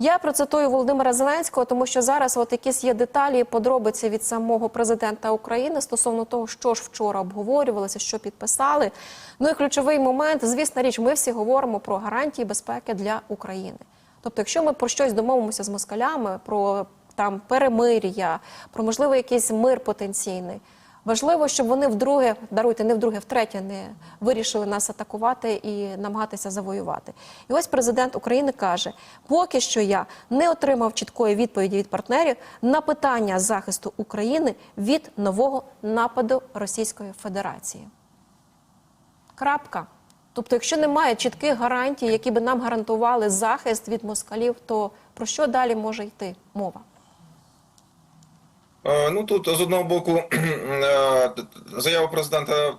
Я процитую Володимира Зеленського, тому що зараз от якісь є деталі, подробиці від самого президента України стосовно того, що ж вчора обговорювалося, що підписали. Ну і ключовий момент, звісно річ, ми всі говоримо про гарантії безпеки для України. Тобто, якщо ми про щось домовимося з москалями, про там перемир'я, про можливо якийсь мир потенційний. Важливо, щоб вони вдруге, даруйте, не вдруге, втретє не вирішили нас атакувати і намагатися завоювати. І ось президент України каже: поки що я не отримав чіткої відповіді від партнерів на питання захисту України від нового нападу Російської Федерації. Крапка. Тобто, якщо немає чітких гарантій, які би нам гарантували захист від москалів, то про що далі може йти мова? Е, Ну тут з одного боку е, заява президента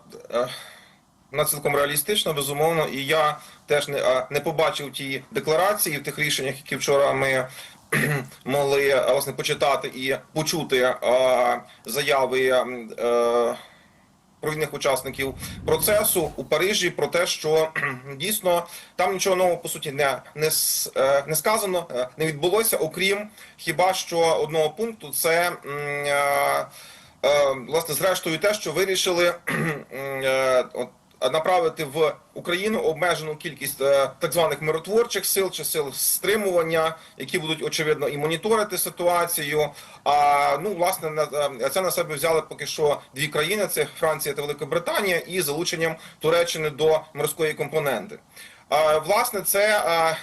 на цілком реалістична, безумовно, і я теж не, е, не побачив ті декларації в тих рішеннях, які вчора ми могли е, власне почитати і почути е, заяви. Провідних учасників процесу у Парижі про те, що дійсно там нічого нового по суті не, не, е, не сказано, е, не відбулося, окрім хіба що одного пункту, це е, власне зрештою те, що вирішили от, направити в Україну обмежену кількість е, так званих миротворчих сил чи сил стримування, які будуть очевидно і моніторити ситуацію. А ну власне на е, це на себе взяли поки що дві країни: це Франція та Велика Британія, і залученням Туреччини до морської компоненти. Власне, це е,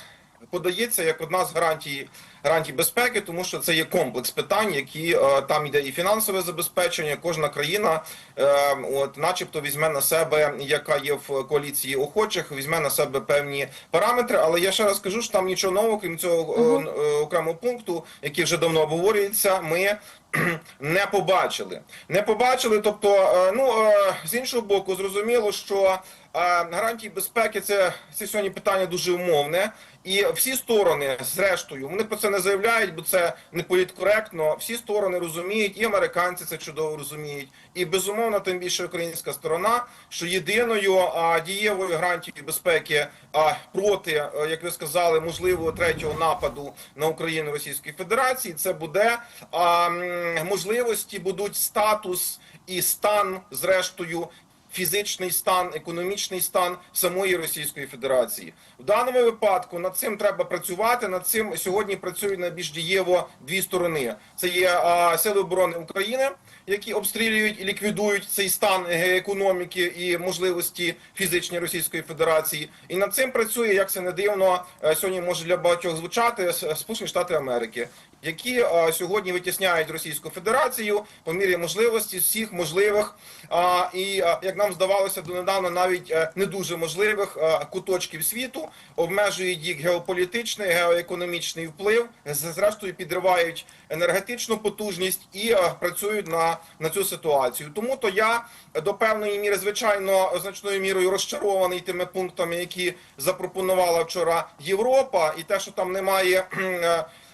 подається як одна з гарантій гарантій безпеки, тому що це є комплекс питань, які е, там йде і фінансове забезпечення. Кожна країна, е, от, начебто, візьме на себе, яка є в коаліції охочих, візьме на себе певні параметри. Але я ще раз кажу, що там нічого нового, крім цього е, окремого пункту, який вже давно обговорюється. Ми не побачили. Не побачили. Тобто, ну з іншого боку, зрозуміло, що е, гарантії безпеки це, це сьогодні питання дуже умовне. І всі сторони, зрештою, вони про це не заявляють, бо це не політкоректно. Всі сторони розуміють, і американці це чудово розуміють, і безумовно, тим більше українська сторона, що єдиною а, дієвою гарантією безпеки а, проти, а, як ви сказали, можливого третього нападу на Україну Російської Федерації, це буде а, можливості будуть статус і стан, зрештою, фізичний стан, економічний стан самої Російської Федерації. В даному випадку над цим треба працювати. Над цим сьогодні працюють найбільш дієво дві сторони. Це є а, сили оборони України, які обстрілюють і ліквідують цей стан економіки і можливості фізичні Російської Федерації. І над цим працює, як це не дивно, е, сьогодні може для багатьох звучати Сполучені Штати Америки, які е, сьогодні витісняють Російську Федерацію по мірі можливості всіх можливих а, і а, як нам здавалося донедавна, навіть е, не дуже можливих е, куточків світу, обмежують їх геополітичний, геоекономічний вплив, зрештою підривають енергетичну потужність і е, працюють на, на цю ситуацію. Тому то я до певної міри, звичайно, значною мірою розчарований тими пунктами, які запропонувала вчора Європа, і те, що там немає.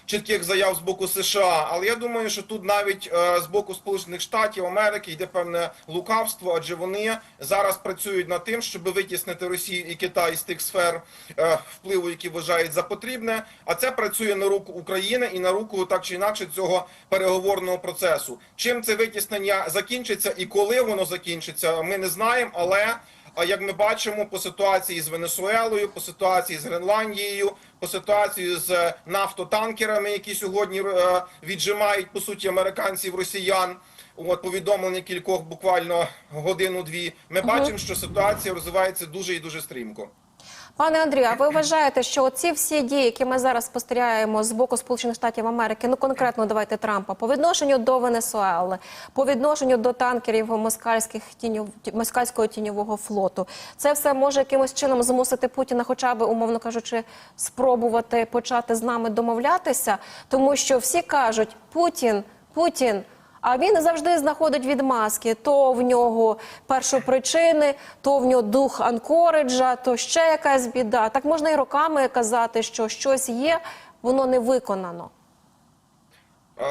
Чітких заяв з боку США, але я думаю, що тут навіть е, з боку Сполучених Штатів Америки йде певне лукавство, адже вони зараз працюють над тим, щоб витіснити Росію і Китай з тих сфер е, впливу, які вважають за потрібне. А це працює на руку України і на руку так чи інакше цього переговорного процесу. Чим це витіснення закінчиться і коли воно закінчиться, ми не знаємо, але. Як ми бачимо по ситуації з Венесуелою, по ситуації з Гренландією, по ситуації з нафтотанкерами, які сьогодні е, віджимають по суті американців росіян. От повідомлення кількох буквально годину-дві. Ми бачимо, що ситуація розвивається дуже і дуже стрімко. Пане Андрію, а ви вважаєте, що ці всі дії, які ми зараз спостерігаємо з боку Сполучених Штатів Америки, ну конкретно давайте Трампа, по відношенню до Венесуели, по відношенню до танкерів москальських тіньов, москальського тіньового флоту, це все може якимось чином змусити Путіна, хоча б умовно кажучи, спробувати почати з нами домовлятися, тому що всі кажуть, Путін, Путін. А він завжди знаходить відмазки. То в нього першопричини, то в нього дух Анкориджа, то ще якась біда. Так можна і роками казати, що щось є, воно не виконано.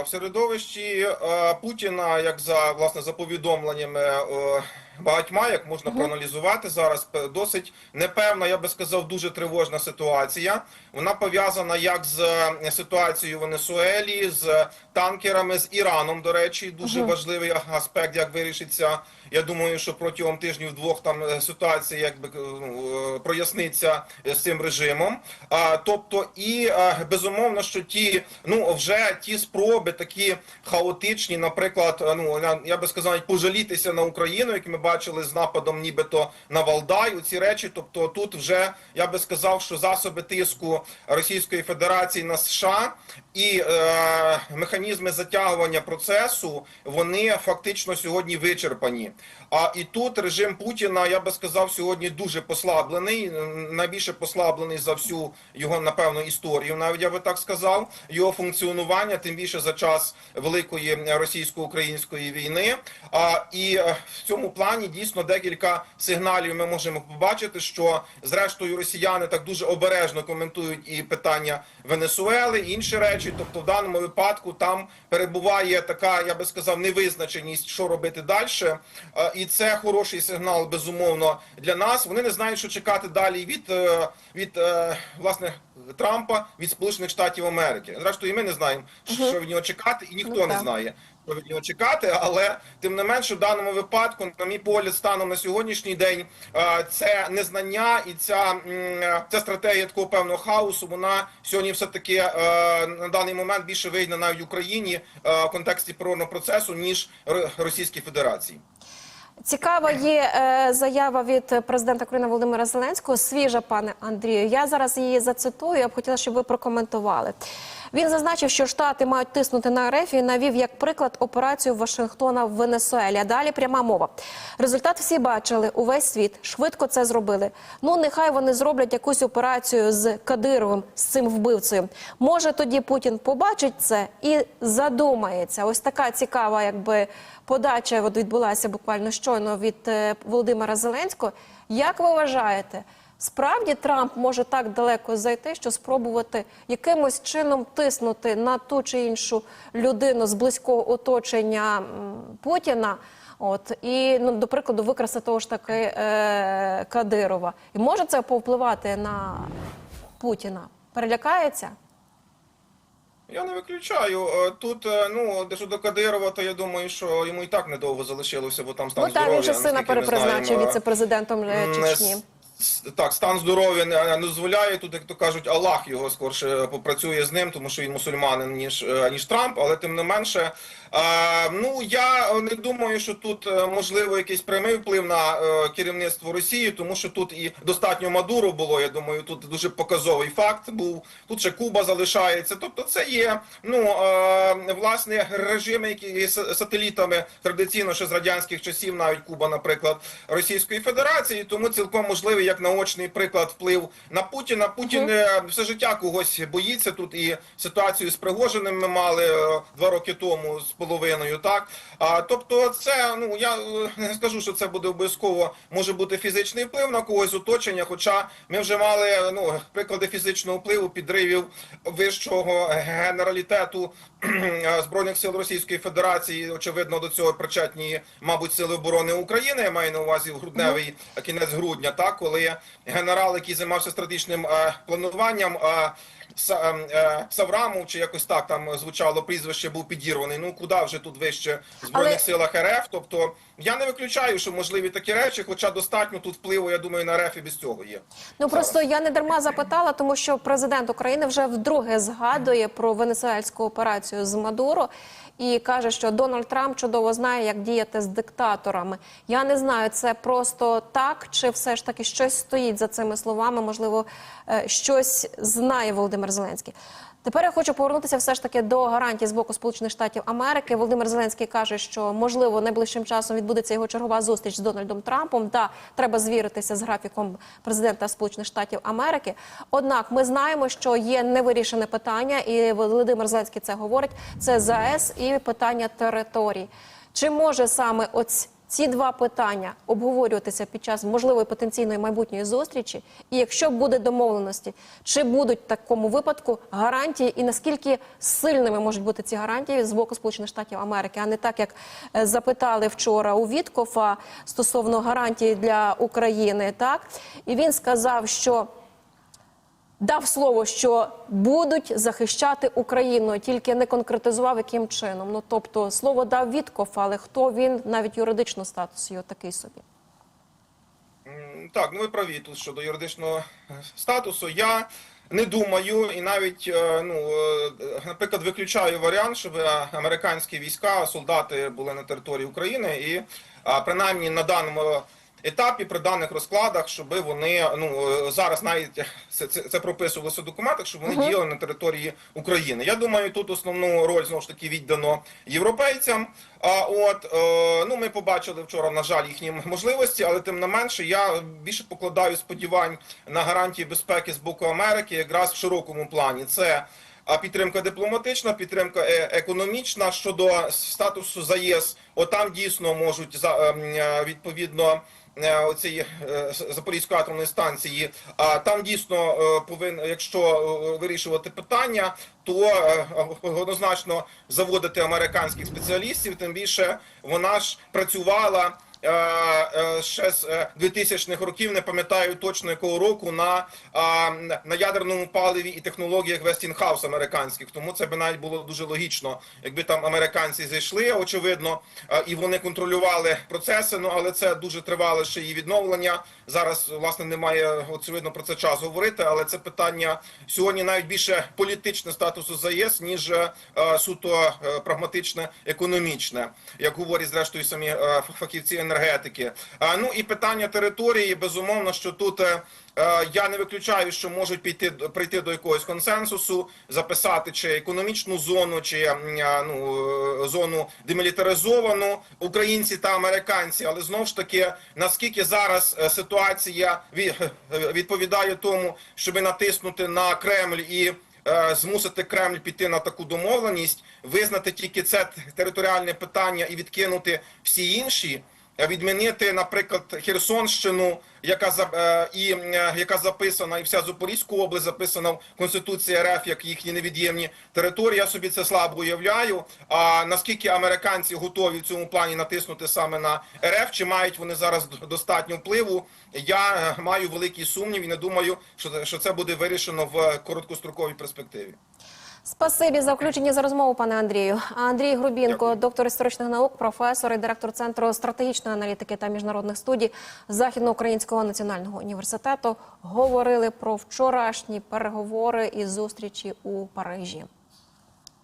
В середовищі е, Путіна, як за власне за повідомленнями е, багатьма, як можна проаналізувати зараз, досить непевна, я би сказав, дуже тривожна ситуація. Вона пов'язана як з е, ситуацією в Венесуелі, з танкерами, з Іраном. До речі, дуже важливий аспект, як вирішиться. Я думаю, що протягом тижнів двох там е, ситуація якби ну, е, проясниться з цим режимом. А тобто, і безумовно, що ті ну вже ті спроби такі хаотичні, наприклад, ну я, я би сказав, пожалітися на Україну, як ми бачили з нападом, нібито на Валдай. Ці речі, тобто тут вже я би сказав, що засоби тиску Російської Федерації на США і е, механізми затягування процесу вони фактично сьогодні вичерпані. А і тут режим Путіна, я би сказав, сьогодні дуже послаблений, найбільше послаблений за всю його напевно історію. Навіть я би так сказав, його функціонування, тим більше за час великої російсько-української війни. А і е, в цьому плані дійсно декілька сигналів ми можемо побачити, що зрештою росіяни так дуже обережно коментують і питання Венесуели, і інші речі. Тобто, в даному випадку там перебуває така, я би сказав, невизначеність, що робити далі. Е, І це хороший сигнал, безумовно, для нас. Вони не знають, що чекати далі від, е, від е, власне Трампа від Сполучених Штатів Америки. Зрештою, і ми не знаємо, що від нього чекати, і ніхто Ну, не знає. Від нього чекати, але тим не менше, в даному випадку, на мій погляд, станом на сьогоднішній день, е, це незнання і ця, е, ця стратегія такого певного хаосу. Вона сьогодні все таки на даний момент більше вигідна навіть Україні е, в контексті переговорного процесу ніж Російській Федерації. Цікава є е, заява від президента України Володимира Зеленського. Свіжа, пане Андрію. Я зараз її зацитую. Я б хотіла, щоб ви прокоментували. Він зазначив, що штати мають тиснути на РФ і навів як приклад операцію Вашингтона в Венесуелі. А далі пряма мова. Результат всі бачили. Увесь світ швидко це зробили. Ну нехай вони зроблять якусь операцію з Кадировим, з цим вбивцею. Може тоді Путін побачить це і задумається. Ось така цікава, якби подача от відбулася буквально щойно від е, Володимира Зеленського. Як ви вважаєте, справді Трамп може так далеко зайти, що спробувати якимось чином тиснути на ту чи іншу людину з близького оточення Путіна? От і ну до прикладу викрасти того ж таки е, Кадирова, і може це повпливати на Путіна? Перелякається? Я не виключаю. Е, Тут, е, ну, де щодо Кадирова, то я думаю, що йому і так недовго залишилося, бо там стан Ну так здоров'я. він же сина перепризначив знаємо, віце-президентом е, Чечні. Так, стан здоров'я не, дозволяє. Тут, як то кажуть, Аллах його скорше попрацює з ним, тому що він мусульманин, ніж, е, ніж Трамп, але тим не менше. Е, ну я не думаю, що тут е, можливо якийсь прямий вплив на е, керівництво Росії, тому що тут і достатньо Мадуро було. Я думаю, тут дуже показовий факт був. Тут ще Куба залишається. Тобто, це є ну е, власне режими, які є сателітами традиційно ще з радянських часів, навіть Куба, наприклад, Російської Федерації. Тому цілком можливий як наочний приклад вплив на Путіна. Путін е, все життя когось боїться тут. І ситуацію з Пригожиним ми мали е, два роки тому з половиною. Так а тобто, це ну я е, не скажу, що це буде обов'язково може бути фізичний вплив на когось оточення. Хоча ми вже мали ну приклади фізичного впливу підривів вищого генералітету збройних сил Російської Федерації. Очевидно, до цього причетні, мабуть, сили оборони України. Я маю на увазі в грудневий кінець грудня, так коли генерал, який займався стратегічним е, плануванням. Ем, е, Саврамов чи якось так там звучало прізвище, був підірваний. Ну куди вже тут вище в збройних Але- силах РФ? Тобто я не виключаю, що можливі такі речі, хоча достатньо тут впливу, я думаю, на РФ і без цього є. Ну просто я не дарма запитала, тому що президент України вже вдруге згадує про венесуельську операцію з Мадуро і каже, що Дональд Трамп чудово знає, як діяти з диктаторами. Я не знаю, це просто так, чи все ж таки щось стоїть за цими словами. Можливо, е, щось знає Володимир Зеленський. Тепер я хочу повернутися все ж таки до гарантій з боку Сполучених Штатів Америки. Володимир Зеленський каже, що можливо найближчим часом відбудеться його чергова зустріч з Дональдом Трампом. Та треба звіритися з графіком президента Сполучених Штатів Америки. Однак ми знаємо, що є невирішене питання, і Володимир Зеленський це говорить. Це ЗАЕС і питання територій. Чи може саме оць ці два питання обговорюватися під час можливої потенційної майбутньої зустрічі? І якщо буде домовленості, чи будуть в такому випадку гарантії, і наскільки сильними можуть бути ці гарантії з боку Сполучених Штатів Америки, а не так, як е, запитали вчора у Віткофа стосовно гарантій для України, так? І він сказав, що дав слово, що будуть захищати Україну, тільки не конкретизував, яким чином. Ну тобто слово дав Віткоф, але хто він навіть юридично статус його такий собі. Так, ну ви праві тут щодо юридичного статусу. Я не думаю, і навіть е, ну, е, наприклад, виключаю варіант, щоб е, американські війська, солдати були на території України, і принаймні на даному етапі, при даних розкладах, щоб вони ну е, зараз навіть це, це, це прописувалося в документах, щоб вони діяли на території України. Я думаю, тут основну роль знову ж таки віддано європейцям. А от е, ну ми побачили вчора, на жаль, їхні можливості, але тим не менше, я більше покладаю сподівань на гарантії безпеки з боку Америки, якраз в широкому плані. Це а підтримка дипломатична, підтримка е- економічна щодо статусу ЗАЄС. Отам дійсно можуть за ем, е, відповідно. Е, Оцієї е, Запорізької атомної станції, а там дійсно повинен, якщо е, вирішувати питання, то е, однозначно заводити американських спеціалістів. Тим більше вона ж працювала е, е, ще з е, 2000-х років, не пам'ятаю точно якого року, на, на ядерному паливі і технологіях Westinghouse американських. Тому це би навіть було дуже логічно, якби там американці зайшли, очевидно, е, і вони контролювали процеси. Ну але це дуже тривале ще і відновлення. Зараз власне немає очевидно про це час говорити, але це питання сьогодні навіть більше політичне статусу ЗАЄС, ніж е, суто е, прагматичне економічне, як говорять зрештою самі е, фахівці енергетики. А, ну і питання території, безумовно, що тут. е, е, Я не виключаю, що можуть піти прийти до якогось консенсусу, записати чи економічну зону, чи ну е, зону демілітаризовану українці та американці. Але знову ж таки, наскільки зараз е, ситуація ві- е, відповідає тому, щоб натиснути на Кремль і е, змусити Кремль піти на таку домовленість, визнати тільки це територіальне питання і відкинути всі інші. Відмінити, наприклад, Херсонщину, яка е, і е, яка записана, і вся Запорізьку область записана в Конституції РФ як їхні невід'ємні території. Я собі це слабо уявляю. А наскільки американці готові в цьому плані натиснути саме на РФ, чи мають вони зараз достатньо впливу? Я е, маю великий сумнів і не думаю, що що це буде вирішено в короткостроковій перспективі. Спасибі за включення за розмову, пане Андрію. Андрій Грубінко, доктор історичних наук, професор і директор центру стратегічної аналітики та міжнародних студій Західноукраїнського національного університету, говорили про вчорашні переговори і зустрічі у Парижі.